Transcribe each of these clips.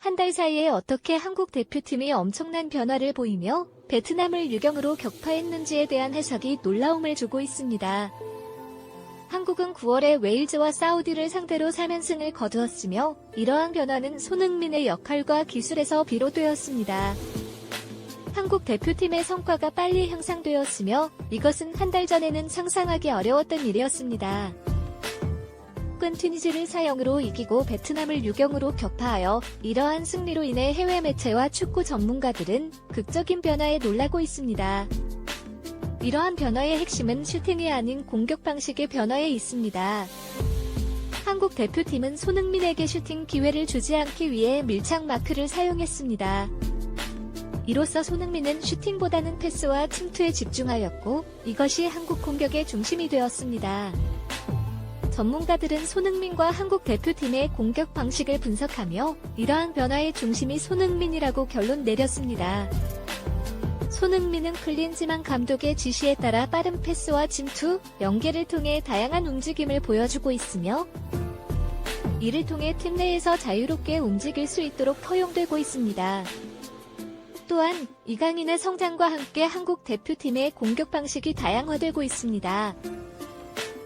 한 달 사이에 어떻게 한국 대표팀이 엄청난 변화를 보이며 베트남을 유경으로 격파했는지에 대한 해석이 놀라움을 주고 있습니다. 한국은 9월에 웨일즈와 사우디를 상대로 3연승을 거두었으며 이러한 변화는 손흥민의 역할과 기술에서 비롯되었습니다. 한국 대표팀의 성과가 빨리 향상되었으며 이것은 한 달 전에는 상상하기 어려웠던 일이었습니다. 끈 튀니지를 4-0으로 이기고 베트남을 유경으로 격파하여 이러한 승리로 인해 해외 매체와 축구 전문가들은 극적인 변화에 놀라고 있습니다. 이러한 변화의 핵심은 슈팅이 아닌 공격 방식의 변화에 있습니다. 한국 대표팀은 손흥민에게 슈팅 기회를 주지 않기 위해 밀착 마크를 사용했습니다. 이로써 손흥민은 슈팅보다는 패스와 침투에 집중하였고 이것이 한국 공격의 중심이 되었습니다. 전문가들은 손흥민과 한국 대표팀의 공격 방식을 분석하며 이러한 변화의 중심이 손흥민이라고 결론 내렸습니다. 손흥민은 클린지만 감독의 지시에 따라 빠른 패스와 침투, 연계를 통해 다양한 움직임을 보여주고 있으며 이를 통해 팀 내에서 자유롭게 움직일 수 있도록 허용되고 있습니다. 또한 이강인의 성장과 함께 한국 대표팀의 공격 방식이 다양화되고 있습니다.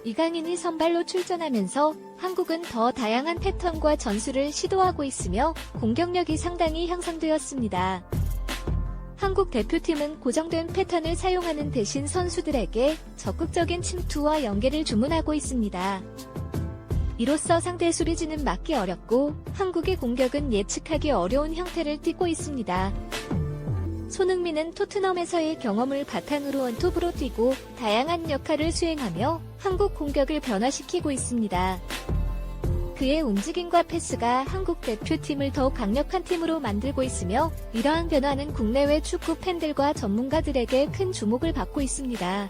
이강인이 선발로 출전하면서 한국은 더 다양한 패턴과 전술을 시도하고 있으며 공격력이 상당히 향상되었습니다. 한국 대표팀은 고정된 패턴을 사용하는 대신 선수들에게 적극적인 침투와 연계를 주문하고 있습니다. 이로써 상대 수비진은 막기 어렵고 한국의 공격은 예측하기 어려운 형태를 띠고 있습니다. 손흥민은 토트넘에서의 경험을 바탕으로 원톱으로 뛰고 다양한 역할을 수행하며 한국 공격을 변화시키고 있습니다. 그의 움직임과 패스가 한국 대표팀을 더욱 강력한 팀으로 만들고 있으며 이러한 변화는 국내외 축구 팬들과 전문가들에게 큰 주목을 받고 있습니다.